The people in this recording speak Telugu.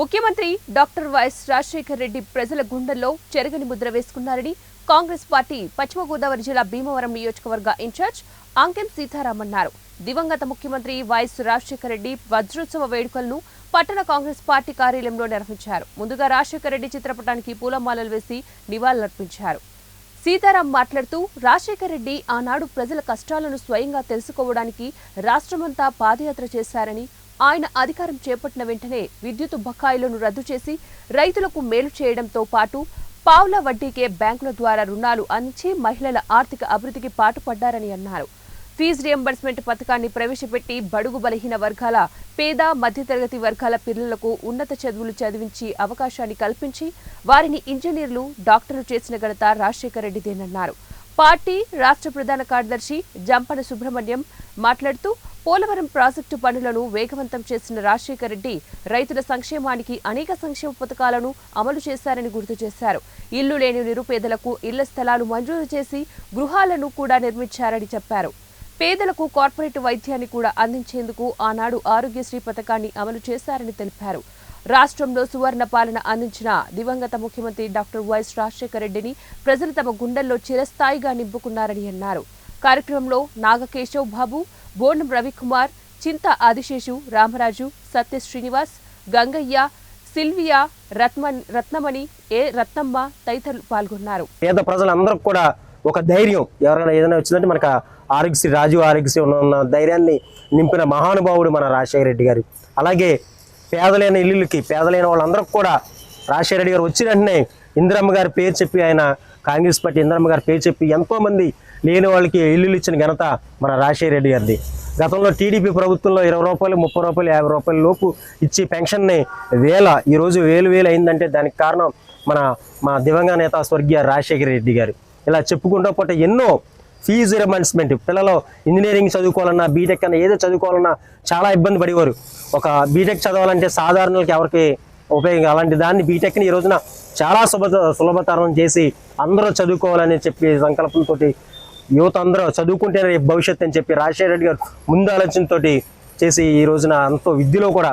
ముఖ్యమంత్రి డాక్టర్ వైఎస్ రాజశేఖర్ రెడ్డి ప్రజల గుండెల్లో చెరగని ముద్ర వేసుకున్నారని కాంగ్రెస్ పార్టీ పశ్చిమ గోదావరి జిల్లా భీమవరం నియోజకవర్గ ఇన్ఛార్జ్ అంకెం సీతారాం అన్నారు. దివంగత ముఖ్యమంత్రి వైఎస్ రాజశేఖర రెడ్డి వజ్రోత్సవ వేడుకలను పట్టణ కాంగ్రెస్ పార్టీ కార్యాలయంలో నిర్వహించారు. ముందుగా రాజశేఖర రెడ్డి చిత్రపటానికి పూలమాలలు వేసి నివాళులర్పించారు. సీతారాం మాట్లాడుతూ రాజశేఖర రెడ్డి ఆనాడు ప్రజల కష్టాలను స్వయంగా తెలుసుకోవడానికి రాష్ట్రమంతా పాదయాత్ర చేశారని ఆయన అధికారం చేపట్టిన వెంటనే విద్యుత్ బకాయిలను రద్దు చేసి రైతులకు మేలు చేయడంతో పాటు పావుల వడ్డీకే బ్యాంకుల ద్వారా రుణాలు అందించి మహిళల ఆర్థిక అభివృద్ధికి పాటుపడ్డారని అన్నారు. ఫీజు రియంబర్స్మెంట్ పథకాన్ని ప్రవేశపెట్టి బడుగు బలహీన వర్గాల పేద మధ్యతరగతి వర్గాల పిల్లలకు ఉన్నత చదువులు చదివించి అవకాశాన్ని కల్పించి వారిని ఇంజనీర్లు డాక్టర్లు చేసిన ఘనత రాజశేఖర రెడ్డిదేనన్నారు పార్టీ రాష్ట్ర ప్రధాన కార్యదర్శి జంపన సుబ్రహ్మణ్యం మాట్లాడుతూ పోలవరం ప్రాజెక్టు పనులను వేగవంతం చేసిన రాజశేఖర రెడ్డి రైతుల సంక్షేమానికి అనేక సంక్షేమ పథకాలను అమలు చేశారని గుర్తు చేశారు. ఇల్లు లేని నిరుపేదలకు ఇళ్ళ స్థలాలు మంజూరు చేసి గృహాలను కూడా నిర్మించారని చెప్పారు. పేదలకు కార్పొరేట్ వైద్యాన్ని కూడా అందించేందుకు ఆనాడు ఆరోగ్యశ్రీ పథకాన్ని అమలు చేశారని తెలిపారు. రాష్ట్రంలో సువర్ణ పాలన అందించిన దివంగత ముఖ్యమంత్రి డాక్టర్ వైఎస్ రాజశేఖర రెడ్డిని ప్రజలు తమ గుండెల్లో చిరస్థాయిగా నింపుకున్నారని అన్నారు. కార్యక్రమంలో నాగకేశవ్ బాబు బోనం రవికుమార్ చింత ఆదిశేషు రామరాజు సత్య శ్రీనివాస్ గంగయ్య సిల్వియా రత్మన్ రత్నమణి ఏ రత్నమ్మ తదితరులు పాల్గొన్నారు. పేద ప్రజలందరూ కూడా ఒక ధైర్యం ఎవరైనా ఏదైనా వచ్చిందంటే మనకు ఆరోగ్యశ్రీ రాజీవ్ ఆరోగ్యశ్రీ ఉన్న ధైర్యాన్ని నింపిన మహానుభావుడు మన రాజశేఖర రెడ్డి గారు. అలాగే పేదలైన ఇల్లులకి పేదలైన వాళ్ళందరికీ కూడా రాజశేఖర రెడ్డి గారు వచ్చిన వెంటనే ఇందిరమ్మ గారి పేరు చెప్పి ఆయన కాంగ్రెస్ పార్టీ ఇందిరమ్మ గారి పేరు చెప్పి ఎంతోమంది లేని వాళ్ళకి ఇల్లులు ఇచ్చిన ఘనత మన రాజశేఖర రెడ్డి గారిది. గతంలో టీడీపీ ప్రభుత్వంలో ఇరవై రూపాయలు ముప్పై రూపాయలు యాభై రూపాయల లోపు ఇచ్చి పెన్షన్ని వేల ఈరోజు వేలు వేలు అయిందంటే దానికి కారణం మన మా దివంగ నేత స్వర్గీయ రాజశేఖర రెడ్డి గారు. ఇలా చెప్పుకుంటూ పోతే ఎన్నో ఫీజు రిమండ్స్మెంట్ పిల్లలు ఇంజనీరింగ్ చదువుకోవాలన్నా బీటెక్ అన్న ఏదో చదువుకోవాలన్నా చాలా ఇబ్బంది పడేవారు. ఒక బీటెక్ చదవాలంటే సాధారణకి ఎవరికి ఉపయోగం? అలాంటి దాన్ని బీటెక్ని ఈ రోజున చాలా సులభ సులభతరం చేసి అందరూ చదువుకోవాలని చెప్పి సంకల్పంతో యువత అందరూ చదువుకుంటేనే భవిష్యత్తు అని చెప్పి రాజశేఖర రెడ్డి గారు ముందు ఆలోచనతోటి చేసి ఈ రోజున అంతో విద్యలో కూడా